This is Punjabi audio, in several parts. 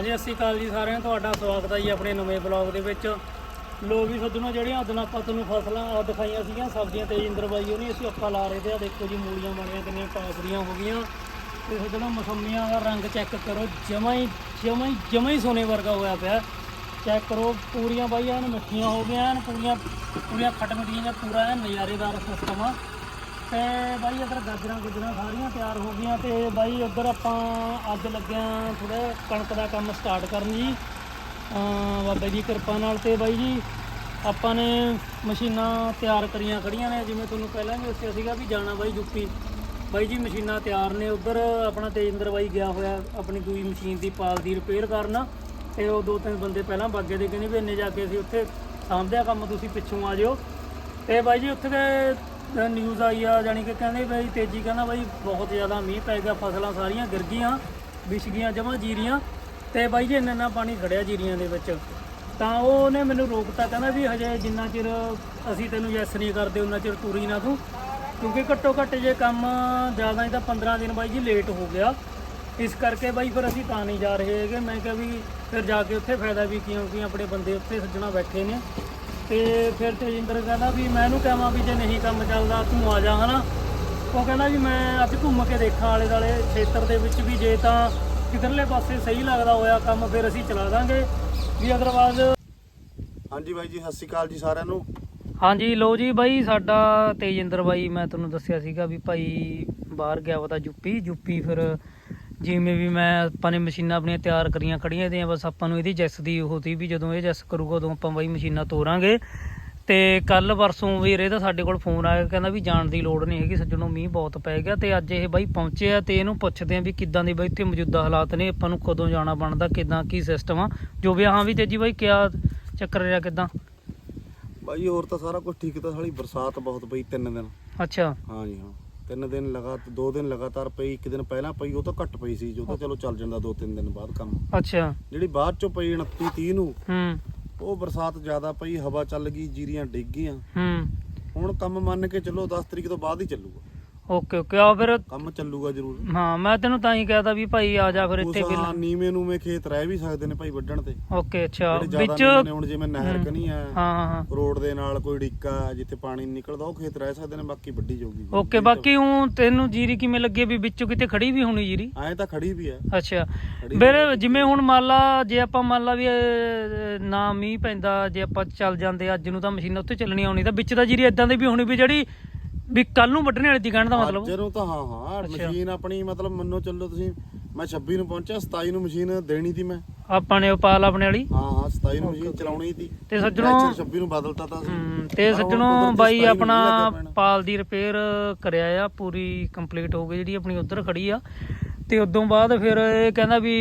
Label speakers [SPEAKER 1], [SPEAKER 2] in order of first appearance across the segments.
[SPEAKER 1] ਹਾਂਜੀ, ਸਤਿ ਸ਼੍ਰੀ ਅਕਾਲ ਜੀ ਸਾਰਿਆਂ ਨੂੰ। ਤੁਹਾਡਾ ਸਵਾਗਤ ਹੈ ਜੀ ਆਪਣੇ ਨਵੇਂ ਬਲੌਗ ਦੇ ਵਿੱਚ। ਲੋ ਵੀ ਸੱਜਣੋ, ਜਿਹੜੀਆਂ ਅੱਜ ਆਪਾਂ ਤੁਹਾਨੂੰ ਫਸਲਾਂ ਆਹ ਦਿਖਾਈਆਂ ਸੀਗੀਆਂ, ਸਬਜ਼ੀਆਂ ਤੇਜਿੰਦਰ ਬਾਈ ਉਹਨੇ ਅਸੀਂ ਆਪਾਂ ਲਾ ਰਹੇ ਤੇ ਆ, ਦੇਖੋ ਜੀ, ਮੂਲੀਆਂ ਬਣੀਆਂ, ਕਿੰਨੀਆਂ ਟੌਪ ਦੀਆਂ ਹੋ ਗਈਆਂ। ਤੇ ਸੱਜਣੋ, ਮਸੰਮੀਆਂ ਦਾ ਰੰਗ ਚੈੱਕ ਕਰੋ, ਜਮਾ ਹੀ ਜਮਾ ਹੀ ਜਮਾ ਹੀ ਸੋਨੇ ਵਰਗਾ ਹੋਇਆ ਪਿਆ। ਚੈੱਕ ਕਰੋ, ਪੂਰੀਆਂ ਬਾਈ ਐਨ ਮਿੱਠੀਆਂ ਹੋ ਗਈਆਂ, ਐਨ ਪੂਰੀਆਂ ਪੂਰੀਆਂ ਖੱਟ ਮਿੱਠੀਆਂ ਜਾਂ ਪੂਰਾ ਐਨ ਨਜ਼ਾਰੇਦਾਰ ਸਿਸਟਮ ਆ। ਤੇ ਬਾਈ ਇੱਧਰ ਗਾਜਰਾਂ ਗੁਜਰਾਂ ਸਾਰੀਆਂ ਤਿਆਰ ਹੋ ਗਈਆਂ ਤੇ ਬਾਈ ਉੱਧਰ ਆਪਾਂ ਅੱਜ ਲੱਗਿਆ ਥੋੜਾ ਕਣਕ ਦਾ ਕੰਮ ਸਟਾਰਟ ਕਰਨ ਜੀ। ਬਾਬਾ ਜੀ ਕਿਰਪਾ ਨਾਲ ਤੇ ਬਾਈ ਜੀ ਆਪਾਂ ਨੇ ਮਸ਼ੀਨਾਂ ਤਿਆਰ ਕਰੀਆਂ ਖੜੀਆਂ ਨੇ, ਜਿਵੇਂ ਤੁਹਾਨੂੰ ਪਹਿਲਾਂ ਵੀ ਦੱਸਿਆ ਸੀਗਾ ਵੀ ਜਾਣਾ ਬਾਈ ਯੂਪੀ ਬਾਈ ਜੀ ਮਸ਼ੀਨਾਂ ਤਿਆਰ ਨੇ, ਉੱਧਰ ਆਪਣਾ ਤੇਜਿੰਦਰ ਬਾਈ ਗਿਆ ਹੋਇਆ ਆਪਣੀ ਦੂਜੀ ਮਸ਼ੀਨ ਦੀ ਪਾਲ ਦੀ ਰਿਪੇਅਰ ਕਰਨ ਤੇ ਉਹ ਦੋ ਤਿੰਨ ਬੰਦੇ ਪਹਿਲਾਂ ਬਾਗੇ ਦੇ ਕਹਿੰਦੇ ਵੀ ਇੰਨੇ ਜਾ ਕੇ ਅਸੀਂ ਉੱਥੇ ਸਾਂਭਦਿਆ ਕੰਮ ਤੁਸੀਂ ਪਿੱਛੋਂ ਆ ਜਿਓ। ਤੇ ਬਾਈ ਜੀ ਉੱਥੇ ਦੇ ਨਿਊਜ਼ ਆਈ ਆ ਜਾਨੀ ਕਿ ਕਹਿੰਦੇ ਬਾਈ ਤੇਜੀ ਕਹਿੰਦਾ ਬਾਈ ਬਹੁਤ ਜ਼ਿਆਦਾ ਮੀਂਹ ਪੈ ਗਿਆ, ਫਸਲਾਂ ਸਾਰੀਆਂ ਗਿਰ ਗਈਆਂ, ਵਿਛ ਗਈਆਂ, ਜਮਾਂ ਜੀਰੀਆਂ, ਤੇ ਬਾਈ ਜੀ ਇੰਨਾ ਇੰਨਾ ਪਾਣੀ ਖੜਿਆ ਜੀਰੀਆਂ ਦੇ ਵਿੱਚ। ਤਾਂ ਉਹਨੇ ਮੈਨੂੰ ਰੋਕਤਾ, ਕਹਿੰਦਾ ਵੀ ਹਜੇ ਜਿੰਨਾ ਚਿਰ ਅਸੀਂ ਤੈਨੂੰ ਯੈਸ ਨਹੀਂ ਕਰਦੇ ਉਹਨਾਂ ਚਿਰ ਤੁਰੀ ਨਾ ਤੂੰ, ਕਿਉਂਕਿ ਘੱਟੋ ਘੱਟ ਜੇ ਕੰਮ ਜ਼ਿਆਦਾ ਹੀ ਤਾਂ 15 ਦਿਨ ਬਾਈ ਜੀ ਲੇਟ ਹੋ ਗਿਆ। ਇਸ ਕਰਕੇ ਬਾਈ ਫਿਰ ਅਸੀਂ ਤਾਂ ਨਹੀਂ ਜਾ ਰਹੇ ਹੈਗੇ। ਮੈਂ ਕਿਹਾ ਵੀ ਫਿਰ ਜਾ ਕੇ ਉੱਥੇ ਫਾਇਦਾ ਵੀ ਕਿਉਂਕਿ ਆਪਣੇ ਬੰਦੇ ਉੱਥੇ ਸੱਜਣਾ ਬੈਠੇ ਨੇ। ਤੇ ਫਿਰ ਤੇਜਿੰਦਰ ਕਹਿੰਦਾ ਵੀ ਮੈਂ ਇਹਨੂੰ ਕਹਾਂ ਵੀ ਜੇ ਨਹੀਂ ਕੰਮ ਚੱਲਦਾ ਤੂੰ ਆ ਜਾ ਹਨਾ? ਉਹ ਕਹਿੰਦਾ ਵੀ ਮੈਂ ਅੱਜ ਘੁੰਮ ਕੇ ਦੇਖਾਂ ਆਲੇ ਦਾਲੇ ਖੇਤਰ ਦੇ ਵਿੱਚ ਵੀ ਜੇ ਤਾਂ ਕਿਧਰਲੇ ਪਾਸੇ ਸਹੀ ਲੱਗਦਾ ਹੋਇਆ ਕੰਮ ਫਿਰ ਅਸੀਂ ਚਲਾ ਦਾਂਗੇ। ਵੀ ਅਦਰਵਾਜ਼
[SPEAKER 2] ਹਾਂਜੀ ਬਾਈ ਜੀ ਸਤਿ ਸ਼੍ਰੀ ਅਕਾਲ ਜੀ ਸਾਰਿਆਂ ਨੂੰ।
[SPEAKER 1] ਹਾਂਜੀ ਲੋ ਜੀ ਬਾਈ ਸਾਡਾ ਤੇਜਿੰਦਰ ਬਾਈ ਮੈਂ ਤੁਹਾਨੂੰ ਦੱਸਿਆ ਸੀਗਾ ਵੀ ਭਾਈ ਬਾਹਰ ਗਿਆ ਵਾ ਤਾਂ ਯੂਪੀ ਯੂਪੀ ਫਿਰ ਜਿਵੇਂ ਵੀ ਮੈਂ ਆਪਾਂ ਨੇ ਮਸ਼ੀਨਾਂ ਆਪਣੀਆਂ ਤਿਆਰ ਕਰੀਆਂ ਖੜੀਆਂ ਇਹਦੀਆਂ ਬਸ ਆਪਾਂ ਨੂੰ ਇਹਦੀ ਜੈਸ ਦੀ ਉਹ ਵੀ ਜਦੋਂ ਇਹ ਜੈਸ ਕਰੂਗਾ ਉਦੋਂ ਆਪਾਂ ਬਾਈ ਮਸ਼ੀਨਾਂ ਤੋਰਾਂਗੇ। ਤੇ ਕੱਲ ਪਰਸੋਂ ਵੀਰ ਇਹਦਾ ਸਾਡੇ ਕੋਲ ਫੋਨ ਆਇਆ ਕਹਿੰਦਾ ਵੀ ਜਾਣ ਦੀ ਲੋੜ ਨਹੀਂ ਹੈਗੀ ਸੱਜਣੋਂ ਮੀਂਹ ਬਹੁਤ ਪੈ ਗਿਆ ਤੇ ਅੱਜ ਇਹ ਬਾਈ ਪਹੁੰਚੇ ਆ ਤੇ ਇਹਨੂੰ ਪੁੱਛਦੇ ਆ ਵੀ ਕਿੱਦਾਂ ਦੀ ਬਾਈ ਇੱਥੇ ਮੌਜੂਦਾ ਹਾਲਾਤ ਨੇ ਆਪਾਂ ਨੂੰ ਕਦੋਂ ਜਾਣਾ ਬਣਦਾ ਕਿੱਦਾਂ ਕੀ ਸਿਸਟਮ ਆ। ਜੋ ਵੀ ਹਾਂ ਵੀ ਤੇਜੀ ਬਾਈ ਕਿਆ ਚੱਕਰ ਰਿਹਾ ਕਿੱਦਾਂ?
[SPEAKER 2] ਬਾਈ ਹੋਰ ਤਾਂ ਸਾਰਾ ਕੁਝ ਠੀਕ ਤਾਂ ਸਾਲੀ ਬਰਸਾਤ ਬਹੁਤ ਪਈ ਤਿੰਨ ਦਿਨ।
[SPEAKER 1] ਅੱਛਾ।
[SPEAKER 2] ਹਾਂਜੀ ਹਾਂ। ਤਿੰਨ ਦਿਨ ਲਗਾਤਾਰ ਦੋ ਦਿਨ ਲਗਾਤਾਰ ਪਈ ਇੱਕ ਦਿਨ ਪਹਿਲਾਂ ਪਈ ਉਹ ਤਾਂ ਘੱਟ ਪਈ ਸੀ ਜੋ ਤਾਂ ਚਲੋ ਚੱਲ ਜਾਂਦਾ ਦੋ ਤਿੰਨ ਦਿਨ ਬਾਅਦ ਕੰਮ।
[SPEAKER 1] ਅੱਛਾ।
[SPEAKER 2] ਜਿਹੜੀ ਬਾਅਦ ਚੋਂ ਪਈ 29 30 ਨੂੰ
[SPEAKER 1] ਹੂੰ।
[SPEAKER 2] ਉਹ ਬਰਸਾਤ ਜ਼ਿਆਦਾ ਪਈ ਹਵਾ ਚੱਲ ਗਈ ਜੀਰੀਆਂ ਡਿੱਗ ਗਈਆਂ।
[SPEAKER 1] ਹੂੰ।
[SPEAKER 2] ਹੁਣ ਕੰਮ ਮੰਨ ਕੇ ਚੱਲੋ 10 ਤਰੀਕ ਤੋਂ ਬਾਅਦ ਹੀ ਚੱਲੂਗਾ।
[SPEAKER 1] ਓਕੇ ਓਕੇ ਆ ਫਿਰ।
[SPEAKER 2] ਕੰਮ ਚੱਲੂਗਾ ਜ਼ਰੂਰ।
[SPEAKER 1] ਹਾਂ ਮੈਂ ਤੈਨੂੰ ਤਾਂ ਹੀ ਕਹਤਾ ਵੀ ਭਾਈ ਆ ਜਾ ਫਿਰ ਇੱਥੇ ਵੀ
[SPEAKER 2] ਹਾਂ ਨੀਵੇਂ ਨੂਵੇਂ ਖੇਤ ਰਹਿ ਵੀ ਸਕਦੇ ਨੇ ਭਾਈ ਵੱਢਣ ਤੇ।
[SPEAKER 1] ਓਕੇ ਅੱਛਾ।
[SPEAKER 2] ਜਿਹੜੇ
[SPEAKER 1] ਵਿੱਚ
[SPEAKER 2] ਜ਼ਿਆਦਾ
[SPEAKER 1] ਹਾਂ
[SPEAKER 2] ਨੀਵੇਂ ਨੇ ਹੁਣ ਜਿਵੇਂ ਨਹਿਰ ਕਨੀ ਆ
[SPEAKER 1] ਹਾਂ ਹਾਂ
[SPEAKER 2] ਰੋਡ ਦੇ ਨਾਲ ਕੋਈ ਡਿੱਕਾ ਜਿੱਥੇ ਪਾਣੀ ਨੀ ਨਿਕਲਦਾ ਉਹ ਖੇਤ ਰਹਿ ਸਕਦੇ ਨੇ ਬਾਕੀ ਵੱਢੀ ਜਾਊਗੀ।
[SPEAKER 1] ਓਕੇ ਬਾਕੀ ਉਹ ਤੈਨੂੰ ਜੀਰੀ ਕਿਵੇਂ ਲੱਗੇ ਵੀ ਵਿੱਚੋਂ ਕਿਤੇ ਖੜੀ ਵੀ ਹੋਣੀ ਜੀਰੀ?
[SPEAKER 2] ਐਂ ਤਾਂ ਖੜੀ ਵੀ ਐ
[SPEAKER 1] ਅੱਛਾ।
[SPEAKER 2] ਖੜੀ
[SPEAKER 1] ਫਿਰ ਜਿਵੇਂ ਹੁਣ ਮੰਨ ਲਾ ਜੇ ਆਪਾਂ ਮੰਨ ਲਾ ਵੀ ਨਾ ਮੀਂਹ ਪੈਂਦਾ ਜੇ ਆਪਾਂ ਚੱਲ ਜਾਂਦੇ ਅੱਜ ਨੂੰ ਤਾਂ ਮਸ਼ੀਨ ਉੱਥੇ ਚੱਲਣੀ ਆਉਣੀ ਤਾਂ ਵਿੱਚ ਤਾਂ ਜੀਰੀ ਇਦਾਂ ਦੀ ਵੀ ਹੋਣੀ ਵੀ ਜਿਹੜੀ ਵੀ ਕੱਲ ਨੂੰ ਵੱਢਣੇ ਵਾਲੀ ਦੀ ਕਹਿਣ ਦਾ ਮਤਲਬ?
[SPEAKER 2] ਅੱਜ ਨੂੰ ਤਾਂ ਹਾਂ ਹਾਂ। ਮਸ਼ੀਨ ਆਪਣੀ ਮਤਲਬ ਮੰਨੋ ਚੱਲੋ ਤੁਸੀਂ ਮੈਂ 26 ਨੂੰ ਪਹੁੰਚਿਆ 27 ਨੂੰ ਮਸ਼ੀਨ ਦੇਣੀ ਸੀ ਮੈਂ।
[SPEAKER 1] ਆਪਾਂ ਨੇ ਉਹ ਪਾਲ ਆਪਣੇ ਵਾਲੀ?
[SPEAKER 2] ਹਾਂ ਹਾਂ 27 ਨੂੰ ਮਸ਼ੀਨ ਚਲਾਉਣੀ ਸੀ।
[SPEAKER 1] ਤੇ ਸੱਜਣੋ
[SPEAKER 2] 26 ਨੂੰ ਬਦਲਤਾ ਤਾਂ
[SPEAKER 1] ਤੇ ਸੱਜਣੋ ਬਾਈ ਆਪਣਾ। ਪਾਲ ਦੀ ਰਿਪੇਅਰ ਕਰਿਆ ਆ ਪੂਰੀ ਕੰਪਲੀਟ ਹੋ ਗਈ ਜਿਹੜੀ ਆਪਣੀ ਉਧਰ ਖੜੀ ਆ। ਤੇ ਉਦੋਂ ਬਾਅਦ ਫਿਰ ਇਹ ਕਹਿੰਦਾ ਵੀ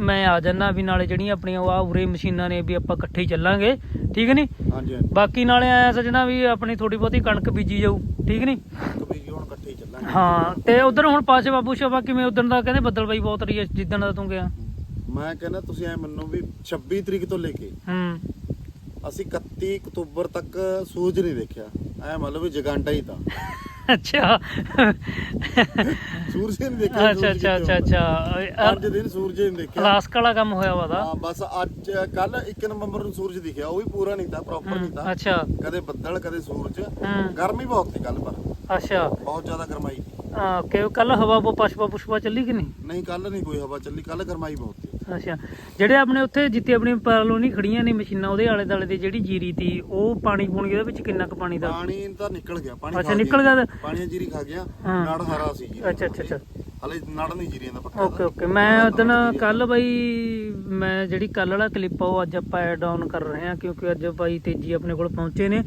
[SPEAKER 1] ਮੈਂ ਆ ਜਾਣਾ ਵੀ ਨਾਲੇ ਜਿਹੜੀਆਂ ਆਪਣੀਆਂ ਉਹ ਆ ਉਰੇ ਮਸ਼ੀਨਾਂ ਨੇ ਵੀ ਆਪਾਂ ਇਕੱਠੇ ਹੀ ਚੱਲਾਂਗੇ ਠੀਕ ਨਹੀਂ
[SPEAKER 2] ਹਾਂਜੀ ਹਾਂਜੀ।
[SPEAKER 1] ਬਾਕੀ ਨਾਲੇ ਆਇਆ ਸੱਜਣਾ ਵੀ ਆਪਣੀ ਥੋੜੀ ਬਹੁਤੀ ਕਣਕ ਬੀਜੀ ਜਾਊ ਠੀਕ ਨਹੀਂ
[SPEAKER 2] ਕਬੀ ਜੀ ਹੁਣ ਇਕੱਠੇ ਹੀ ਚੱਲਾਂਗੇ।
[SPEAKER 1] ਹਾਂ ਤੇ ਉਧਰ ਹੁਣ ਪਾਸੇ ਬਾਬੂ ਸ਼ਾਬਾ ਕਿਵੇਂ ਉਦੋਂ ਦਾ ਕਹਿੰਦੇ ਬੱਦਲ ਬਾਈ ਬਹੁਤ ਰਹੀ ਹੈ ਜਿੱਦਣ ਦਾ ਤੂੰ ਗਿਆ।
[SPEAKER 2] ਮੈਂ ਕਹਿੰਦਾ ਤੁਸੀਂ ਐ ਮੰਨੋ ਵੀ 26 ਤਰੀਕ ਤੋਂ ਲੈ ਕੇ
[SPEAKER 1] ਹੂੰ।
[SPEAKER 2] ਅਸੀਂ 31 ਅਕਤੂਬਰ ਤੱਕ ਸੂਰਜ ਨਹੀਂ ਦੇਖਿਆ ਐ ਮੰਨ ਲਓ ਵੀ ਜਗਾਂਡਾ ਹੀ ਤਾਂ।
[SPEAKER 1] ਅੱਛਾ।
[SPEAKER 2] ਸੂਰਜ ਨਹੀਂ ਦੇਖਿਆ
[SPEAKER 1] ਅੱਛਾ ਅੱਛਾ ਅੱਛਾ ਅੱਛਾ।
[SPEAKER 2] ਪੰਜ ਦਿਨ ਸੂਰਜ ਨਹੀਂ ਦੇਖਿਆ।
[SPEAKER 1] ਕਲਾਸ ਵਾਲਾ ਕੰਮ ਹੋਇਆ ਵਾ ਦਾ
[SPEAKER 2] ਹਾਂ ਬਸ ਅੱਜ ਕੱਲ 1 ਨਵੰਬਰ ਨੂੰ ਸੂਰਜ ਦਿਖਿਆ ਉਹ ਵੀ ਪੂਰਾ ਨਹੀਂ ਤਾਂ ਪ੍ਰੋਪਰ ਨਹੀਂ ਤਾਂ।
[SPEAKER 1] ਅੱਛਾ।
[SPEAKER 2] ਕਦੇ ਬੱਦਲ ਕਦੇ ਸੂਰਜ।
[SPEAKER 1] ਹੂੰ।
[SPEAKER 2] ਗਰਮੀ ਬਹੁਤ ਸੀ ਕੱਲ ਪਰ।
[SPEAKER 1] ਅੱਛਾ।
[SPEAKER 2] ਬਹੁਤ ਜ਼ਿਆਦਾ ਗਰਮਾਈ ਸੀ।
[SPEAKER 1] ਕਿ ਕੱਲ ਹਵਾ ਪਸ਼ਪਾ ਪੁਸ਼ਪਾ ਚੱਲੀ ਕਿ ਨਹੀਂ?
[SPEAKER 2] ਨਹੀਂ ਕੱਲ ਨਹੀਂ ਕੋਈ ਹਵਾ ਚੱਲੀ ਕੱਲ ਗਰਮਾਈ ਬਹੁਤ ਸੀ।
[SPEAKER 1] ਅੱਛਾ। ਜਿਹੜੇ ਆਪਣੇ ਉੱਥੇ ਜਿੱਤੇ ਆਪਣੀ ਪੈਰਲੋਨੀ ਖੜੀਆਂ ਨੇ ਮਸ਼ੀਨਾਂ ਉਹਦੇ ਆਲੇ ਦਾਲੇ ਦੀ ਜਿਹੜੀ ਜੀਰੀ ਤੀ ਉਹ ਪਾਣੀ ਪੂਣੀ ਉਹਦੇ ਵਿੱਚ ਕਿੰਨਾ ਕੁ ਪਾਣੀ ਦਾ?
[SPEAKER 2] ਪਾਣੀ ਤਾਂ ਨਿਕਲ ਗਿਆ ਪਾਣੀ
[SPEAKER 1] ਅੱਛਾ, ਨਿਕਲ ਗਿਆ?
[SPEAKER 2] ਪਾਣੀ ਜੀਰੀ ਖਾ ਗਿਆ। ਨੜ ਹਰਾ ਸੀ ਜੀ
[SPEAKER 1] ਅੱਛਾ ਅੱਛਾ ਅੱਛਾ।
[SPEAKER 2] ਹਲੇ ਨੜ ਨਹੀਂ ਜੀਰੀਆਂ ਦਾ ਪੱਕਾ।
[SPEAKER 1] Okay okay. ਮੈਂ ਉਦਨ ਕੱਲ ਬਾਈ ਮੈਂ ਜਿਹੜੀ ਕੱਲ ਵਾਲਾ ਕਲਿੱਪ ਆ ਉਹ ਅੱਜ ਆਪਾਂ ਐਡ ਆਨ ਕਰ ਰਹੇ ਹਾਂ ਕਿਉਂਕਿ ਅੱਜ ਬਾਈ ਤੇਜੀ ਆਪਣੇ ਕੋਲ ਪਹੁੰਚੇ ਨੇ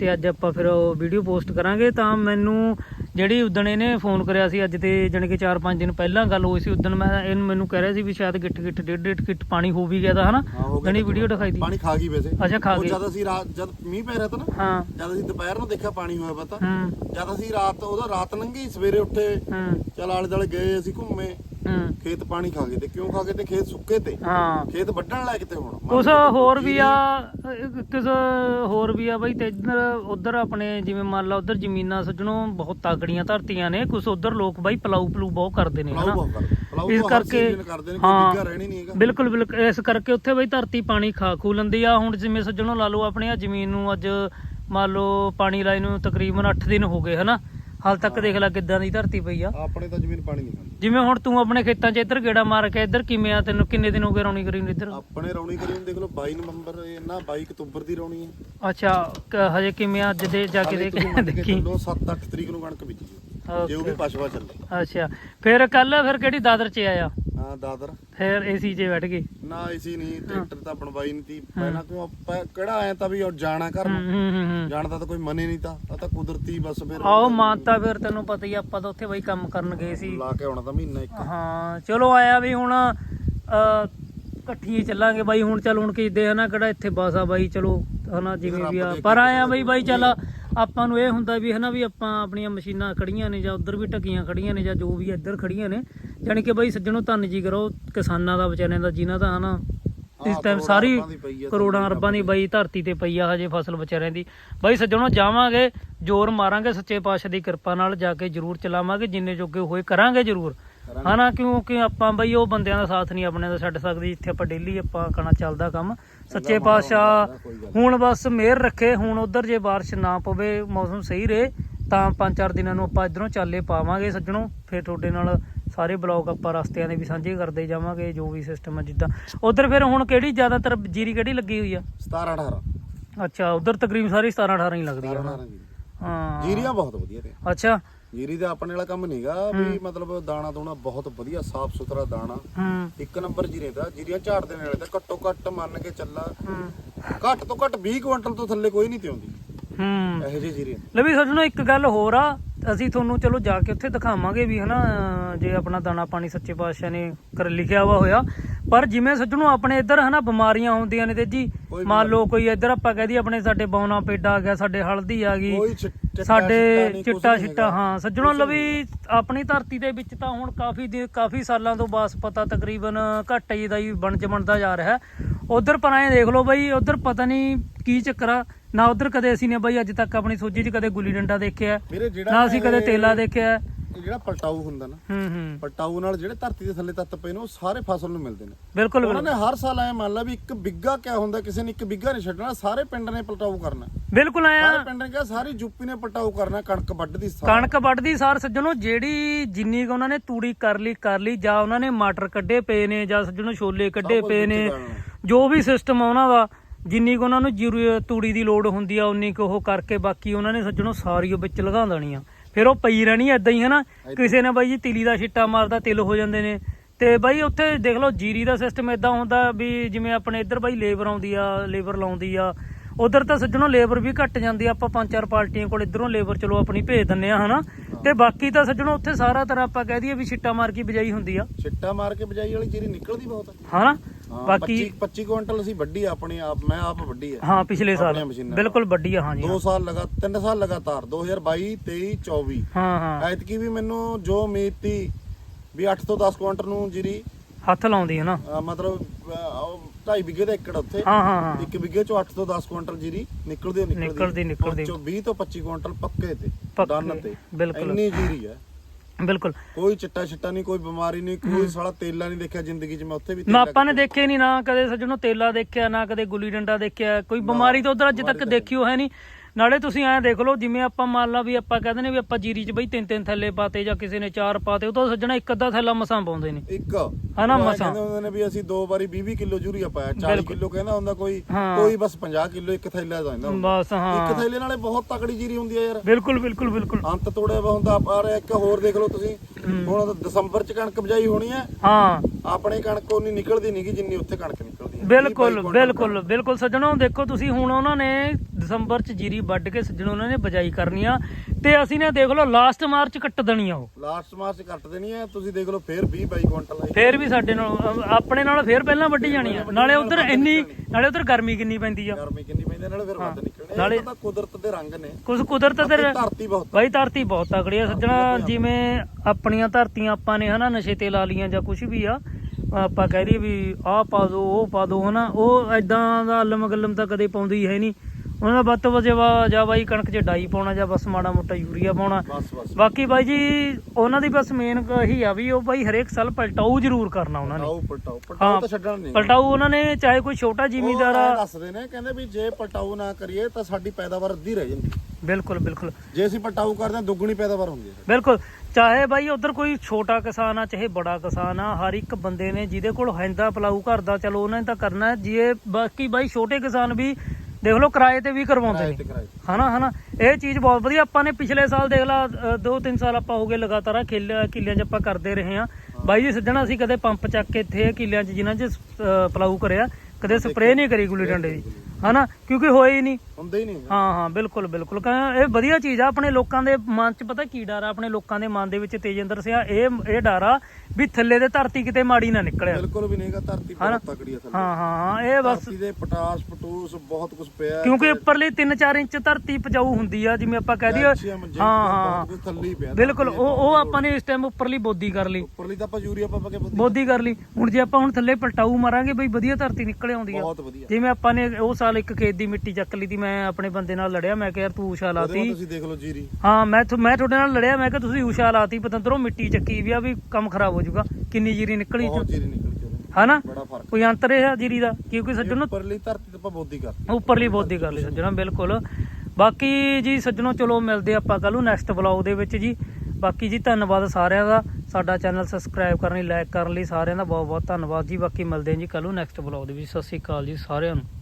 [SPEAKER 1] ਤੇ ਅੱਜ ਆਪਾਂ ਫਿਰ ਉਹ ਵੀਡੀਓ ਪੋਸਟ ਕਰਾਂਗੇ। ਤਾਂ ਮੈਨੂੰ ਜਿਹੜੀ ਉਦਣ ਇਹਨੇ ਫੋਨ ਕਰਿਆ ਸੀ ਅੱਜ ਤੇ ਜਾਣੀ ਕਿ 4-5 ਦਿਨ ਪਹਿਲਾਂ ਗੱਲ ਹੋਈ ਸੀ ਉਦਣ ਮੈਂ ਇਹਨੂੰ ਮੈਨੂੰ ਕਹਿ ਰਿਹਾ ਸੀ ਵੀ ਸ਼ਾਇਦ ਗਿੱਟ ਗਿੱਟ ਡੇਢ ਡੇਢ ਗਿੱਟ ਪਾਣੀ ਹੋ ਵੀ ਗਿਆ ਦਾ ਹਨਾ? ਜਣੀ ਵੀਡੀਓ ਦਿਖਾਈ ਦੀ
[SPEAKER 2] ਪਾਣੀ ਖਾ ਗਈ ਵੈਸੇ।
[SPEAKER 1] ਅੱਛਾ, ਖਾ ਗਈ।
[SPEAKER 2] ਜਦ ਅਸੀਂ ਰਾਤ ਜਦ ਮੀਂਹ ਪੈ ਰਿਹਾ ਤਾਂ ਨਾ
[SPEAKER 1] ਹਾਂ।
[SPEAKER 2] ਜਦ ਅਸੀਂ ਦੁਪਹਿਰ ਨੂੰ ਦੇਖਿਆ ਪਾਣੀ ਹੋਇਆ ਪਤਾ
[SPEAKER 1] ਹੂੰ।
[SPEAKER 2] ਜਦ ਅਸੀਂ ਰਾਤ ਉਹਦਾ ਰਾਤ ਲੰਘੀ ਸਵੇਰੇ ਉੱਠੇ।
[SPEAKER 1] ਹੂੰ।
[SPEAKER 2] ਚਲ ਆਲੇ ਦਾਲੇ ਗਏ ਅਸੀਂ ਘੁੰਮੇ।
[SPEAKER 1] ਹੂੰ।
[SPEAKER 2] ਖੇਤ ਪਾਣੀ ਖਾ ਗਏ ਤੇ ਕਿਉਂ ਖਾ ਗਏ ਤੇ ਖੇਤ ਸੁੱਕੇ ਤੇ?
[SPEAKER 1] ਹਾਂ।
[SPEAKER 2] ਖੇਤ ਵੱਢਣ ਲੈ ਕਿਤੇ ਹੁਣ
[SPEAKER 1] ਕੁਛ ਹੋਰ ਵੀ ਆ ਕਿਸ ਹੋਰ ਵੀ ਆ ਬਈ ਤੇ ਇੱਧਰ ਉਧਰ ਆਪਣੇ ਜਿਵੇਂ ਮੰਨ ਲਾ ਉਧਰ ਜ਼ਮੀਨਾਂ ਸੱਜਣੋਂ ਬਹੁਤ ਤਾਕੜੀਆਂ ਧਰਤੀਆਂ ਨੇ ਕੁਛ ਉਧਰ ਲੋਕ ਬਾਈ ਪਲਾਊ ਪਲੂ ਬਹੁਤ ਕਰਦੇ ਨੇ ਹਨਾ?
[SPEAKER 2] ਪਲਾਉ
[SPEAKER 1] ਇਸ ਕਰਕੇ ਹਾਂ। ਬਿਲਕੁਲ ਬਿਲਕੁਲ ਇਸ ਕਰਕੇ ਉੱਥੇ ਬਈ ਧਰਤੀ ਪਾਣੀ ਖਾ ਖੂ ਲੈਂਦੀ ਆ। ਹੁਣ ਜਿਵੇਂ ਸੱਜਣੋਂ ਲਾ ਲਓ ਆਪਣੀ ਆ ਜ਼ਮੀਨ ਨੂੰ ਅੱਜ ਮੰਨ ਲਓ ਪਾਣੀ ਲਾਈ ਨੂੰ ਤਕਰੀਬਨ 8 ਦਿਨ ਹੋ ਗਏ ਹਨਾ? ਹਾਲ ਤੱਕ ਦੇਖ ਲੈ ਕਿੱਦਾਂ ਦੀ ਧਰਤੀ ਪਈ ਆ।
[SPEAKER 2] ਆਪਣੇ ਤਾਂ ਜ਼ਮੀਨ ਪਾਣੀ ਨਹੀਂ ਖਾਂਦੀ।
[SPEAKER 1] ਜਿਵੇਂ ਹੁਣ ਤੂੰ ਆਪਣੇ ਖੇਤਾਂ 'ਚ ਇੱਧਰ ਗੇੜਾ ਮਾਰ ਕੇ ਇੱਧਰ ਕਿਵੇਂ ਆ ਤੈਨੂੰ ਕਿੰਨੇ ਦਿਨ ਹੋ ਗਏ ਰੌਣੀ ਕਰੀ ਨੂੰ ਇੱਧਰ?
[SPEAKER 2] ਆਪਣੇ ਰੌਣੀ ਕਰੀ ਨੂੰ ਦੇਖ ਲਓ 22 ਨਵੰਬਰ ਇਹ ਨਾ 22 ਅਕਤੂਬਰ ਦੀ ਰੌਣੀ ਹੈ
[SPEAKER 1] ਅੱਛਾ ਕ- ਹਜੇ ਕਿਵੇਂ ਆ ਅੱਜ ਦੇ ਜਾ ਕੇ ਦੇਖ ਦੇਖੀ।
[SPEAKER 2] ਚੱਲੋ 7-8 ਤਰੀਕ ਨੂੰ ਕਣਕ ਬੀਜੀ ਜੀ ਜੇ ਉਹ ਵੀ ਪਸ਼ਵਾ ਚੱਲੇ
[SPEAKER 1] ਅੱਛਾ ਫਿਰ ਕੱਲ ਫਿਰ ਕਿਹੜੀ ਦਾਦਰ 'ਚ ਆਇਆ?
[SPEAKER 2] ਹਾਂ ਦਾਦਰ।
[SPEAKER 1] ਫਿਰ ਏਸੀ 'ਚ ਬੈਠ ਗਏ।
[SPEAKER 2] ਨਾ ਇਸੀ ਨਹੀਂ ਟਰੈਕਟਰ ਤਾਂ ਬਣਵਾਈ ਨਹੀਂ ਤੀ। ਪਹਿਲਾਂ ਕਿਉਂ ਆਪਾਂ ਕਿਹੜਾ ਆਇਆ ਤਾਂ ਵੀ ਉਹ ਜਾਣਾ ਘਰ
[SPEAKER 1] ਹੂੰ
[SPEAKER 2] ਨੂੰ
[SPEAKER 1] ਹੂੰ ਹੂੰ, ਹੂੰ
[SPEAKER 2] ਜਾਣਦਾ ਤਾਂ ਕੋਈ ਮਨੇ ਨਹੀਂ ਤਾਂ। ਆ ਤਾਂ ਕੁਦਰਤੀ ਬਸ ਫਿਰ
[SPEAKER 1] ਆਓ ਮਾਨਤਾ ਫਿਰ ਤੈਨੂੰ ਪਤਾ ਹੀ ਆ, ਆਪਾਂ ਤਾਂ ਉੱਥੇ ਬਈ ਕੰਮ ਕਰਨ ਗਏ ਸੀ।
[SPEAKER 2] ਲਾ ਕੇ ਆਉਣਾ ਤਾਂ ਮਹੀਨਾ ਇੱਕ।
[SPEAKER 1] ਹਾਂ ਚਲੋ ਆਇਆ ਵੀ ਹੁਣ ਅ ਇਕੱਠੀਆਂ ਹੀ ਚੱਲਾਂਗੇ ਬਾਈ। ਹੁਣ ਚੱਲ ਹੁਣ ਕੀਦੇ ਹਨਾ ਕਿਹੜਾ ਇੱਥੇ ਬਸ ਆ ਬਾਈ। ਚਲੋ ਹਨਾ ਜਿਵੇਂ ਵੀ ਆ। ਪਰ ਆਇਆ ਬਈ ਬਾਈ ਚੱਲ ਆਪਾਂ ਨੂੰ ਇਹ ਹੁੰਦਾ ਵੀ ਹਨਾ ਵੀ ਆਪਾਂ ਆਪਣੀਆਂ ਮਸ਼ੀਨਾਂ ਖੜੀਆਂ ਨੇ ਜਾਂ ਉਧਰ ਵੀ ਟਕੀਆਂ ਖੜੀਆਂ ਨੇ ਜਾਂ ਜੋ ਵੀ ਇੱਧਰ ਖੜੀਆਂ ਨੇ ਜਾਣੀ ਕਿ ਬਾਈ ਸੱਜਣੋ ਧੰਨ ਜੀ ਕਰੋ ਕਿਸਾਨਾਂ ਦਾ ਵਿਚਾਰਿਆਂ ਦਾ ਜਿਨ੍ਹਾਂ ਦਾ ਹਨਾ? ਇਸ ਟਾਈਮ ਸਾਰੀ ਕਰੋੜਾਂ ਅਰਬਾਂ ਦੀ ਬਾਈ ਧਰਤੀ ਤੇ ਪਈ ਆ ਹਜੇ ਫਸਲ ਵਿਚਾਰਿਆਂ ਦੀ। ਬਾਈ ਸੱਜਣੋ ਜਾਵਾਂਗੇ ਜ਼ੋਰ ਮਾਰਾਂਗੇ ਸੱਚੇ ਪਾਤਸ਼ਾਹ ਦੀ ਕਿਰਪਾ ਨਾਲ ਜਾ ਕੇ ਜ਼ਰੂਰ ਚਲਾਵਾਂਗੇ ਜਿੰਨੇ ਜੋਗੇ ਹੋਏ ਕਰਾਂਗੇ ਜ਼ਰੂਰ। ਹਨਾ ਕਿਉਂਕਿ ਆਪਾਂ ਬਈ ਉਹ ਬੰਦਿਆਂ ਦਾ ਸਾਥ ਨਹੀਂ ਆਪਣੇ ਦਾ ਛੱਡ ਸਕਦੇ ਜਿੱਥੇ ਆਪਾਂ ਡੇਲੀ ਆਪਾਂ ਕਣਾ ਚੱਲਦਾ ਕੰਮ। ਸੱਚੇ ਪਾਤਸ਼ਾਹ ਹੁਣ ਬਸ ਮਿਹਰ ਰੱਖੇ ਹੁਣ ਉਧਰ ਜੇ ਬਾਰਿਸ਼ ਨਾ ਪਵੇ ਮੌਸਮ ਸਹੀ ਰਹੇ ਤਾਂ ਪੰਜ ਚਾਰ ਦਿਨਾਂ ਨੂੰ ਆਪਾਂ ਇਧਰੋਂ ਚਾਲੇ ਪਾਵਾਂਗੇ ਸੱਜਣੋ ਫਿਰ ਤੁਹਾਡੇ ਨਾਲ ਸਾਰੇ ਬਲੌਗ ਆਪਾਂ ਰਸਤਿਆਂ ਦੇ ਵੀ ਸਾਂਝੇ ਕਰਦੇ ਜਾਵਾਂਗੇ ਜੋ ਵੀ ਸਿਸਟਮ ਹੈ ਜਿੱਦਾਂ। ਉਧਰ ਫਿਰ ਹੁਣ ਕਿਹੜੀ ਜ਼ਿਆਦਾਤਰ ਜੀਰੀ ਕਿਹੜੀ ਲੱਗੀ ਹੋਈ ਆ?
[SPEAKER 2] 17 18
[SPEAKER 1] ਅੱਛਾ ਉਧਰ ਤਕਰੀਬਨ ਸਾਰੀ 17 18 ਹੀ ਲੱਗਦੀ ਆ
[SPEAKER 2] 17
[SPEAKER 1] ਹਨਾ?
[SPEAKER 2] 18 ਜੀ
[SPEAKER 1] ਹਾਂ।
[SPEAKER 2] ਜੀਰੀਆਂ ਬਹੁਤ ਵਧੀਆ ਤੇ
[SPEAKER 1] ਅੱਛਾ।
[SPEAKER 2] ਜੀਰੀ ਦਾ ਆਪਣੇ ਵਾਲਾ ਕੰਮ ਨਹੀਂਗਾ ਵੀ ਮਤਲਬ ਦਾਣਾ ਦੋਣਾ ਬਹੁਤ ਵਧੀਆ ਸਾਫ਼ ਸੁਥਰਾ ਦਾਣਾ।
[SPEAKER 1] ਹੂੰ।
[SPEAKER 2] ਇੱਕ ਨੰਬਰ ਜੀਰੇ ਦਾ ਜੀਰੀਆਂ ਝਾੜ ਦੇਣ ਵਾਲੇ ਤਾਂ ਘੱਟੋ ਘੱਟ ਮੰਨ ਕੇ ਚੱਲਾ
[SPEAKER 1] ਹੂੰ।
[SPEAKER 2] ਘੱਟ ਤੋਂ ਘੱਟ 20 ਕੁਇੰਟਲ ਤੋਂ ਥੱਲੇ ਕੋਈ ਨਹੀਂ ਤੇ ਆਉਂਦੀ।
[SPEAKER 1] ਹੂੰ।
[SPEAKER 2] ਇਹੋ ਜਿਹੀ ਜੀਰੀ
[SPEAKER 1] ਲੈ ਵੀ ਸਾਨੂੰ ਇੱਕ ਗੱਲ ਹੋਰ ਆ ਅਸੀਂ ਤੁਹਾਨੂੰ ਚਲੋ ਜਾ ਕੇ ਉੱਥੇ ਦਿਖਾਵਾਂਗੇ ਵੀ ਹਨਾ ਜੇ ਆਪਣਾ ਦਾਣਾ ਪਾਣੀ ਸੱਚੇ ਪਾਤਸ਼ਾਹ ਨੇ ਕਰ ਲਿਖਿਆ ਵਾ ਹੋਇਆ। ਪਰ ਜਿਵੇਂ ਸੱਜਣੋ ਆਪਣੇ ਇੱਧਰ ਹਨਾ ਬਿਮਾਰੀਆਂ ਹੁੰਦੀਆਂ ਨੇ ਤੇ ਜੀ ਮੰਨ ਲਓ ਕੋਈ ਇੱਧਰ ਆਪਾਂ ਕਹਦੀ ਆਪਣੇ ਸਾਡੇ ਬੌਨਾ ਪੇਡਾ ਆ ਗਿਆ ਸਾਡੇ ਹਲਦੀ ਆ ਗਈ ਸਾਡੇ ਚਿੱਟਾ ਛਿੱਟਾ। ਹਾਂ ਸੱਜਣੋ ਲਵੀ ਆਪਣੀ ਧਰਤੀ ਦੇ ਵਿੱਚ ਤਾਂ ਹੁਣ ਕਾਫੀ ਕਾਫੀ ਸਾਲਾਂ ਤੋਂ ਬਾਸ ਪਤਾ ਤਕਰੀਬਨ ਘੱਟ ਦਾ ਹੀ ਬਣ ਜਮਣਦਾ ਜਾ ਰਿਹਾ। ਉਧਰ ਪਰ ਐਂ ਦੇਖ ਲਓ ਬਈ ਉਧਰ ਪਤਾ ਨਹੀਂ ਕੀ ਚੱਕਰ ਆ ਨਾ ਉਧਰ ਕਦੇ ਅਸੀਂ ਨੇ ਬਈ ਅੱਜ ਤੱਕ ਆਪਣੀ ਸੋਝੀ 'ਚ ਕਦੇ ਗੁੱਲੀ ਡੰਡਾ ਦੇਖਿਆ
[SPEAKER 2] ਵੀਰੇ ਜਿਹੜਾ
[SPEAKER 1] ਨਾ ਅਸੀਂ ਕਦੇ ਤੇਲਾ ਦੇਖਿਆ।
[SPEAKER 2] ਇਹ ਜਿਹੜਾ ਪਲਟਾਊ ਹੁੰਦਾ ਨਾ
[SPEAKER 1] ਹੂੰ ਹੂੰ।
[SPEAKER 2] ਪਲਟਾਊ ਨਾਲ ਜਿਹੜੇ ਧਰਤੀ ਦੇ ਥੱਲੇ ਤੱਤ ਪਏ ਨੇ ਉਹ ਸਾਰੇ ਫਸਲ ਨੂੰ ਮਿਲਦੇ ਨੇ।
[SPEAKER 1] ਬਿਲਕੁਲ
[SPEAKER 2] ਉਹਨਾਂ ਨੇ ਹਰ ਸਾਲ ਐ ਮੰਨ ਲਾ ਵੀ ਇੱਕ ਬਿੱਗਾ ਕਿਆ ਹੁੰਦਾ ਕਿਸੇ ਨੇ ਇੱਕ ਬਿੱਗਾ ਨਹੀਂ ਛੱਡਣਾ ਸਾਰੇ ਪਿੰਡ ਨੇ ਪਲਟਾਊ ਕਰਨਾ।
[SPEAKER 1] ਬਿਲਕੁਲ
[SPEAKER 2] ਸਾਰੇ
[SPEAKER 1] ਆਇਆ
[SPEAKER 2] ਪਿੰਡ ਨੇ ਕਿਹਾ ਸਾਰੀ ਯੂਪੀ ਨੇ ਪਲਟਾਊ ਕਰਨਾ ਕਣਕ ਵੱਢਦੀ ਸਾਰੀ।
[SPEAKER 1] ਕਣਕ ਵੱਢਦੀ ਸਾਰ ਸੱਜਣੋ ਜਿਹੜੀ ਜਿੰਨੀ ਕੁ ਉਹਨਾਂ ਨੇ ਤੂੜੀ ਕਰ ਲਈ ਕਰ ਲਈ ਜਾਂ ਉਹਨਾਂ ਨੇ ਮਟਰ ਕੱਢੇ ਪਏ ਨੇ ਜਾਂ ਸੱਜਣੋ ਛੋਲੇ ਕੱਢੇ ਪਏ ਨੇ। ਜੋ ਵੀ ਸਿਸਟਮ ਆ ਉਹਨਾਂ ਦਾ ਜਿੰਨੀ ਕੁ ਉਹਨਾਂ ਨੂੰ ਜ਼ਰੂ- ਤੂੜੀ ਦੀ ਲੋੜ ਹੁੰਦੀ ਆ ਉਨੀ ਕੁ ਉਹ ਕਰਕੇ ਬਾਕੀ ਉਹਨਾਂ ਨੇ ਸੱਜਣੋ ਸਾਰੀ ਉਹ ਵਿੱਚ ਲਗਾ ਦੇਣੀ ਆ ਫਿਰ ਉਹ ਪਈ ਰਹਿਣੀ ਐਦਾਂ ਹੀ ਹਨਾ? ਕਿਸੇ ਨੇ ਬਾਈ ਜੀ ਤਿਲੀ ਦਾ ਛਿੱਟਾ ਮਾਰਦਾ ਤਿਲ ਹੋ ਜਾਂਦੇ ਨੇ। ਤੇ ਬਾਈ ਉੱਥੇ ਦੇਖ ਲਓ ਜੀਰੀ ਦਾ ਸਿਸਟਮ ਇਦਾਂ ਹੁੰਦਾ ਵੀ ਜਿਵੇਂ ਆਪਣੇ ਇੱਧਰ ਬਾਈ ਲੇਬਰ ਆਉਂਦੀ ਆ ਲੇਬਰ ਲਾਉਂਦੀ ਆ। ਉਧਰ ਤਾਂ ਸੱਜਣੋ ਲੇਬਰ ਵੀ ਘਟ ਜਾਂਦੀ ਆ। ਆਪਾਂ ਪੰਜ ਚਾਰ ਪਾਰਟੀਆਂ ਕੋਲ ਇਧਰੋਂ ਲੇਬਰ ਚਲੋ ਆਪਣੀ ਭੇਜ ਦਿੰਨੇ ਆ ਹਨਾ? ਤੇ ਬਾਕੀ ਤਾਂ ਸੱਜਣੋ ਉੱਥੇ ਸਾਰਾ ਤਰ੍ਹਾਂ ਆਪਾਂ ਕਹਿ ਦਈਏ ਵੀ ਛਿੱਟਾ ਮਾਰ ਕੇ ਬਿਜਾਈ ਹੁੰਦੀ ਆ।
[SPEAKER 2] ਛਿੱਟਾ ਮਾਰ ਕੇ ਬਜਾਈ ਵਾਲੀ ਜੀਰੀ ਨਿਕਲਦੀ ਬਹੁਤ ਹੈ
[SPEAKER 1] ਹਨਾ
[SPEAKER 2] ਹਾਂ,
[SPEAKER 1] ਬਾਕੀ
[SPEAKER 2] 25 25 ਕੁਇੰਟਲ ਅਸੀਂ ਆ ਆਪਣੀ ਆਪ ਮੈਂ ਆਪ ਵੱਢੀ ਆ।
[SPEAKER 1] ਹਾਂ ਪਿਛਲੇ ਸਾਲ। ਬਿਲਕੁਲ ਵੱਡੀ ਆ ਹਾਂ ਜੀ
[SPEAKER 2] 2 ਸਾਲ ਲਗਾ 3 ਸਾਲ ਲਗਾਤਾਰ 2022 23 24
[SPEAKER 1] ਹਾਂ ਹਾਂ।
[SPEAKER 2] ਐਤਕੀ ਵੀ ਮੈਨੂੰ ਜੋ ਉਮੀਦ ਤੀ ਵੀ 8 ਤੋਂ 10 ਕੁਇੰਟਲ ਨੂੰ ਜੀਰੀ
[SPEAKER 1] ਹੱਥ ਲਾਉਂਦੀ ਹੈ ਨਾ।
[SPEAKER 2] ਮਤਲਬ 2.5 ਵਿਗੇ ਦਾ ਏਕੜ ਉੱਥੇ।
[SPEAKER 1] ਹਾਂ ਹਾਂ ਹਾਂ।
[SPEAKER 2] ਇੱਕ ਵਿਗੇ ਚੋਂ 8 ਤੋਂ 10 ਕੁਇੰਟਲ ਜੀਰੀ ਨਿਕਲਦੀ ਓ
[SPEAKER 1] ਨਿਕਲਦੀ- ਨਿਕਲਦੀ।
[SPEAKER 2] ਚੋਂ 20 ਤੋਂ 25 ਕੁਇੰਟਲ ਪੱਕੇ ਤੇ ਡਨ ਤੇ।
[SPEAKER 1] ਬਿਲਕੁਲ।
[SPEAKER 2] ਇੰਨੀ ਜੀਰੀ ਹੈ
[SPEAKER 1] ਬਿਲਕੁਲ।
[SPEAKER 2] ਕੋਈ ਚਿੱਟਾ ਛਿੱਟਾ ਨਹੀਂ ਕੋਈ ਬਿਮਾਰੀ ਨਹੀਂ ਕੋਈ ਸਾਲਾ ਤੇਲਾ ਨਹੀਂ ਦੇਖਿਆ ਜ਼ਿੰਦਗੀ 'ਚ ਮੈਂ ਉੱਥੇ ਵੀ
[SPEAKER 1] ਨਾ ਆਪਾਂ ਨੇ ਦੇਖੇ ਨਹੀਂ ਨਾ ਕਦੇ ਸੱਜਣੋ ਤੇਲਾ ਦੇਖਿਆ ਨਾ ਕਦੇ ਗੁੱਲੀ ਡੰਡਾ ਦੇਖਿਆ ਕੋਈ ਬਿਮਾਰੀ ਤਾਂ ਉਧਰ ਅੱਜ ਤੱਕ ਦੇਖਿਓ ਹੈ ਨਹੀਂ। ਨਾਲੇ ਤੁਸੀਂ ਐਂ ਦੇਖ ਲਓ ਜਿਵੇਂ ਆਪਾਂ ਮੰਨ ਲਾ ਵੀ ਆਪਾਂ ਕਹਿੰਦੇ ਨੇ ਵੀ ਆਪਾਂ ਜੀਰੀ 'ਚ ਬਈ ਤਿੰਨ ਤਿੰਨ ਥੱਲੇ ਪਾਤੇ ਜਾਂ ਕਿਸੇ ਨੇ ਚਾਰ ਪਾਤੇ ਉਹ ਤਾਂ ਸੱਜਣਾ ਇੱਕ ਅੱਧਾ ਥੈਲਾ ਮਸਾਂ ਪਾਉਂਦੇ ਨੇ।
[SPEAKER 2] ਇੱਕ।
[SPEAKER 1] ਹਨਾ ਮਸਾਂ।
[SPEAKER 2] ਕਹਿੰਦੇ ਹੁੰਦੇ ਨੇ ਵੀ ਅਸੀਂ ਦੋ ਵਾਰੀ 20 20 ਕਿਲੋ ਯੂਰੀਆ ਪਾਇਆ 40
[SPEAKER 1] ਬਿਲਕੁਲ।
[SPEAKER 2] ਕਿਲੋ ਕਹਿੰਦਾ ਹੁੰਦਾ ਕੋਈ
[SPEAKER 1] ਹਾਂ।
[SPEAKER 2] ਕੋਈ ਬਸ 50 ਕਿਲੋ ਇੱਕ ਥੈਲਾ ਦਾ ਹੁੰਦਾ
[SPEAKER 1] ਬਸ ਹਾਂ।
[SPEAKER 2] ਇੱਕ ਥੈਲੇ ਨਾਲੇ ਬਹੁਤ ਤਕੜੀ ਜੀਰੀ ਹੁੰਦੀ ਹੈ ਯਾਰ।
[SPEAKER 1] ਬਿਲਕੁਲ ਬਿਲਕੁਲ ਬਿਲਕੁਲ।
[SPEAKER 2] ਅੰਤ ਤੋੜਿਆ ਵਾ ਹੁੰਦਾ ਆ ਰਿਹਾ ਇੱਕ ਹੋਰ ਦੇਖ ਲਓ ਤੁਸੀਂ। ਹੁਣ ਦਸੰਬਰ 'ਚ ਕਣਕ ਬਜਾਈ ਹੋਣੀ ਹੈ
[SPEAKER 1] ਹਾਂ।
[SPEAKER 2] ਆਪਣੇ ਕਣਕ ਉਨੀ ਨਿਕਲਦੀ ਨਹੀਂਗੀ ਜਿੰਨੀ ਉੱਥੇ ਕਣਕ ਨਿਕਲਦੀ।
[SPEAKER 1] ਬਿਲਕੁਲ ਬਿਲਕੁਲ ਬਿਲਕੁਲ ਸੱਜਣੋ ਦੇਖੋ ਤੁਸੀਂ ਹੁਣ ਉਹਨਾਂ ਨੇ ਦਸੰਬਰ ਚ ਜੀਰੀ ਵੱਢ ਕੇ ਸੱਜਣੋ ਉਹਨਾਂ ਨੇ ਬਜਾਈ ਕਰਨੀ ਆ ਤੇ ਅਸੀਂ ਨੇ ਦੇਖ ਲਓ ਲਾਸਟ ਮਾਰਚ ਕੱਟ ਦੇਣੀ ਆ ਉਹ।
[SPEAKER 2] ਲਾਸਟ ਮਾਰਚ ਕੱਟ ਦੇਣੀ ਹੈ ਤੁਸੀਂ ਦੇਖ ਲਓ ਫੇਰ 20 22 ਕੁਇੰਟਲ ਆਈ।
[SPEAKER 1] ਫੇਰ ਵੀ ਸਾਡੇ ਨਾਲ ਆਪਣੇ ਨਾਲ ਫੇਰ ਪਹਿਲਾਂ ਵੱਢੀ ਜਾਣੀ ਆ। ਨਾਲੇ ਉਧਰ ਇੰਨੀ ਨਾਲੇ ਉਧਰ ਗਰਮੀ ਕਿੰਨੀ ਪੈਂਦੀ ਆ।
[SPEAKER 2] ਗਰਮੀ ਕਿੰਨੀ ਪੈਂਦੀ ਨਾਲੇ ਫਿਰ ਵੱਧ ਨਿਕਲਣੇ
[SPEAKER 1] ਨਾਲੇ-
[SPEAKER 2] ਤਾਂ ਕੁਦਰਤ ਦੇ ਰੰਗ ਨੇ।
[SPEAKER 1] ਕੁਝ ਕੁਦਰਤ ਤੇ
[SPEAKER 2] ਧਰਤੀ ਬਹੁਤ
[SPEAKER 1] ਬਾਈ ਧਰਤੀ ਬਹੁਤ ਤਕੜੀ ਆ। ਸੱਜਣਾ ਜਿਵੇਂ ਆਪਣੀਆਂ ਧਰਤੀਆਂ ਆਪਾਂ ਨੇ ਹਨਾ ਨਸ਼ੇ ਤੇ ਲਾ ਲੀਆਂ ਜਾਂ ਕੁਝ ਵੀ ਆ ਆਪਾਂ ਕਹਿ ਰਹੀ ਵੀ ਆਹ ਪਾ ਦੋ ਉਹ ਪਾ ਦੋ ਹਨਾ? ਉਹ ਐਦਾਂ ਦਾ ਅਲਮ ਗਲਮ ਤਾਂ ਕਦੇ ਪਾਉਂਦੀ ਹੈ ਨਹੀਂ। ਉਹਨਾਂ ਦਾ ਵੱਧ ਤੋਂ ਵੱਧ ਵਾ- ਜਾਂ ਬਾਈ ਕਣਕ 'ਚ ਡਾਈ ਪਾਉਣਾ ਜਾਂ ਬਸ ਮਾੜਾ ਮੋਟਾ ਯੂਰੀਆ ਪਾਉਣਾ। ਬਾਕੀ ਬਾਈ ਜੀ ਉਹਨਾਂ ਦੀ ਬਸ ਮੇਨ ਇਹੀ ਆ ਵੀ ਉਹ ਬਾਈ ਹਰੇਕ ਸਾਲ ਪਲਟਾਊ ਜ਼ਰੂਰ ਕਰਨਾ ਉਹਨਾਂ ਨੇ। ਹਾਂ।
[SPEAKER 2] ਪਲਟਾਓ ਤਾਂ ਛੱਡਣਾ ਨਹੀਂ।
[SPEAKER 1] ਪਲਟਾਊ ਉਹਨਾਂ ਨੇ ਚਾਹੇ ਕੋਈ ਛੋਟਾ ਜ਼ਿਮੀਂਦਾਰ
[SPEAKER 2] ਦੱਸਦੇ ਨੇ ਕਹਿੰਦੇ ਵੀ ਜੇ ਪਲਟਾਓ ਨਾ ਕਰੀਏ ਤਾਂ ਸਾਡੀ ਪੈਦਾਵਾਰ ਅੱਧੀ ਰਹਿ ਜਾਂਦੀ।
[SPEAKER 1] ਬਿਲਕੁਲ ਬਿਲਕੁਲ।
[SPEAKER 2] ਜੇ ਅਸੀਂ ਪਲਟਾਓ ਕਰਦੇ ਹਾਂ ਦੁੱਗਣੀ ਪੈਦਾਵਾਰ ਹੁੰਦੀ ਹੈ।
[SPEAKER 1] ਬਿਲਕੁਲ। ਚਾਹੇ ਬਾਈ ਉਧਰ ਕੋਈ ਛੋਟਾ ਕਿਸਾਨ ਆ ਚਾਹੇ ਬੜਾ ਕਿਸਾਨ ਆ ਹਰ ਇੱਕ ਬੰਦੇ ਨੇ ਜਿਹਦੇ ਕੋਲ ਹੈਂਦਾ ਪਲਾਊ ਘਰ ਦਾ ਚਲੋ ਉਹਨਾਂ ਨੇ ਤਾਂ ਕਰਨਾ। ਜੇ ਬਾਕੀ ਬਾਈ ਛੋਟੇ ਕਿਸਾਨ ਵੀ ਦੇਖ ਲਓ ਕਿਰਾਏ ਤੇ ਵੀ ਕਰਵਾਉਂਦੇ
[SPEAKER 2] ਕਿਰਾਏ
[SPEAKER 1] ਨੇ।
[SPEAKER 2] ਤੇ ਕਿਰਾਏ ਤੇ।
[SPEAKER 1] ਹਨਾ ਹਨਾ। ਇਹ ਚੀਜ਼ ਬਹੁਤ ਵਧੀਆ। ਆਪਾਂ ਨੇ ਪਿਛਲੇ ਸਾਲ ਦੇਖ ਲਾ 2-3 ਸਾਲ ਆਪਾਂ ਹੋ ਗਏ ਲਗਾਤਾਰ ਆਹ ਕਿੱਲੇ ਕਿੱਲਿਆਂ 'ਚ ਆਪਾਂ ਕਰਦੇ ਰਹੇ ਆ ਬਾਈ ਜੀ ਸੱਜਣਾ ਅਸੀਂ ਕਦੇ ਪੰਪ ਚੱਕ ਕੇ ਇੱਥੇ ਕਿੱਲਿਆਂ 'ਚ ਜਿਨ੍ਹਾਂ 'ਚ ਪਲਾਊ ਕਰਿਆ ਕਦੇ ਸਪਰੇਅ ਨਹੀਂ ਕਰੀ ਗੁੱਲੀ ਡੰਡੇ ਦੀ। ਹਨਾ ਕਿਉਂਕਿ ਹੋਏ ਹੀ ਨਹੀਂ।
[SPEAKER 2] ਹੁੰਦਾ ਹੀ ਨਹੀਂ
[SPEAKER 1] ਹਾਂ ਹਾਂ ਬਿਲਕੁਲ ਬਿਲਕੁਲ। ਇਹ ਵਧੀਆ ਚੀਜ਼ ਆ ਆਪਣੇ ਲੋਕਾਂ ਦੇ ਮਨ 'ਚ ਪਤਾ ਕੀ ਡਰ ਆ? ਆਪਣੇ ਲੋਕਾਂ ਦੇ ਮਨ ਦੇ ਵਿੱਚ ਤੇਜਿੰਦਰ ਸਿੰਘ ਇਹ ਇਹ ਡਰ ਆ ਵੀ ਥੱਲੇ ਦੇ ਧਰਤੀ ਕਿਤੇ ਮਾੜੀ ਨਾ ਨਿਕਲੇ
[SPEAKER 2] ਬਿਲਕੁਲ ਵੀ ਨਹੀਂਗਾ ਧਰਤੀ
[SPEAKER 1] ਹਨਾ?
[SPEAKER 2] ਬਹੁਤ ਤਕੜੀ ਹੈ ਥੱਲੇ।
[SPEAKER 1] ਹਾਂ ਹਾਂ ਹਾਂ ਇਹ ਬਸ
[SPEAKER 2] ਧਰਤੀ ਦੇ ਪਟਾਸ ਪਟੂਸ ਬਹੁਤ ਕੁਝ ਪਿਆ ਹੈ।
[SPEAKER 1] ਕਿਉਂਕਿ ਉੱਪਰਲੀ 3-4 ਇੰਚ ਧਰਤੀ ਪਜਾਊ ਹੁੰਦੀ ਆ ਜਿਵੇਂ ਆਪਾਂ ਕਹਿ ਦਈਏ ਹਾਂ ਹਾਂ।
[SPEAKER 2] ਬਹੁਤ ਕੁਝ ਥੱਲੇ ਹੀ ਪਿਆ
[SPEAKER 1] ਬਿਲਕੁਲ ਉਹ ਉਹ ਆਪਾਂ ਨੇ ਇਸ ਟਾਈਮ ਉੱਪਰਲੀ ਬੋਦੀ ਕਰ ਲਈ।
[SPEAKER 2] ਉੱਪਰਲੀ ਤਾਂ ਆਪਾਂ ਯੂਰੀਆ ਪਾ ਕੇ ਬਹੁਤ
[SPEAKER 1] ਬੋਦੀ ਕਰ ਲਈ। ਹੁਣ ਜੇ ਆਪਾਂ ਹੁਣ ਥੱਲੇ ਪਲਟਾਊ ਮਾਰਾਂਗੇ ਬਈ ਵਧੀਆ ਧਰਤੀ ਨਿਕਲ ਆਉਂਦੀ ਆ।
[SPEAKER 2] ਬਹੁਤ ਵਧੀਆ।
[SPEAKER 1] ਜਿਵੇਂ ਆਪਾਂ ਨੇ ਉਹ ਸਾਲ ਇੱਕ ਖੇਤ ਦੀ ਮਿੱਟੀ ਚੱਕ ਲਈ ਤੀ ਮੈਂ ਆਪਣੇ ਬੰਦੇ ਨਾਲ ਲੜਿਆ ਮੈਂ ਕਿਹਾ ਯਾਰ ਤੂੰ
[SPEAKER 2] ਨਾਲ
[SPEAKER 1] ਲਾਤੀ
[SPEAKER 2] ਤੁਸੀਂ ਦੇਖ ਲਓ ਜੀਰੀ।
[SPEAKER 1] ਹਾਂ ਮੈਂ ਮੈਂ ਤੁਹਾਡੇ ਨਾਲ ਲੜਿਆ ਮੈਂ ਕਿਹਾ ਤੁਸੀਂ ਊਸ਼ਾ ਲਾਤੀ ਪਤੰਦਰੋਂ ਮਿੱਟੀ ਚੱਕੀ ਵੀ ਆ ਵੀ ਕੰਮ ਖਰਾਬ ਹੋ ਜਾਊਗਾ। ਕਿੰਨੀ ਜੀਰੀ ਨਿਕਲੀ
[SPEAKER 2] ਬਹੁਤ
[SPEAKER 1] ਚੋਂ?
[SPEAKER 2] ਜੀਰੀ ਨਿਕਲ ਕੇ ਉਹਦੇ।
[SPEAKER 1] ਹਨਾ?
[SPEAKER 2] ਬੜਾ ਫ਼ਰਕ।
[SPEAKER 1] ਕੋਈ ਅੰਤਰ ਇਹ ਜੀਰੀ ਦਾ? ਕਿਉਂਕਿ ਸੱਜਣੋ?
[SPEAKER 2] ਉੱਪਰਲੀ ਧਰਤੀ ਤੇ ਆਪਾਂ ਬੋਦੀ ਕਰ
[SPEAKER 1] ਉੱਪਰਲੀ ਬੋਦੀ ਕਰ ਲਈ ਸੱਜਣਾ ਬਿਲਕੁਲ। ਬਾਕੀ ਜੀ ਸੱਜਣੋ ਚਲੋ ਮਿਲਦੇ ਆਪਾਂ ਕੱਲ ਨੂੰ ਨੈਕਸਟ ਵਲੌਗ ਦੇ ਵਿੱਚ ਜੀ। ਬਾਕੀ ਜੀ ਧੰਨਵਾਦ ਸਾਰਿਆਂ ਦਾ। ਸਾਡਾ ਚੈਨਲ ਸਬਸਕ੍ਰਾਈਬ ਕਰਨ ਲਈ ਲਾਈਕ ਕਰਨ ਲਈ ਸਾਰਿਆਂ ਦਾ ਬਹੁਤ ਬਹੁਤ ਧੰਨਵਾਦ ਜੀ। ਬਾਕੀ ਮਿਲਦੇ ਹਾਂ ਜੀ ਕੱਲ ਨੂੰ ਨੈਕਸਟ ਵਲੌਗ ਦੇ ਵਿੱਚ। ਸਤਿ ਸ਼੍ਰੀ ਅਕਾਲ ਜੀ ਸਾਰਿਆਂ ਨੂੰ।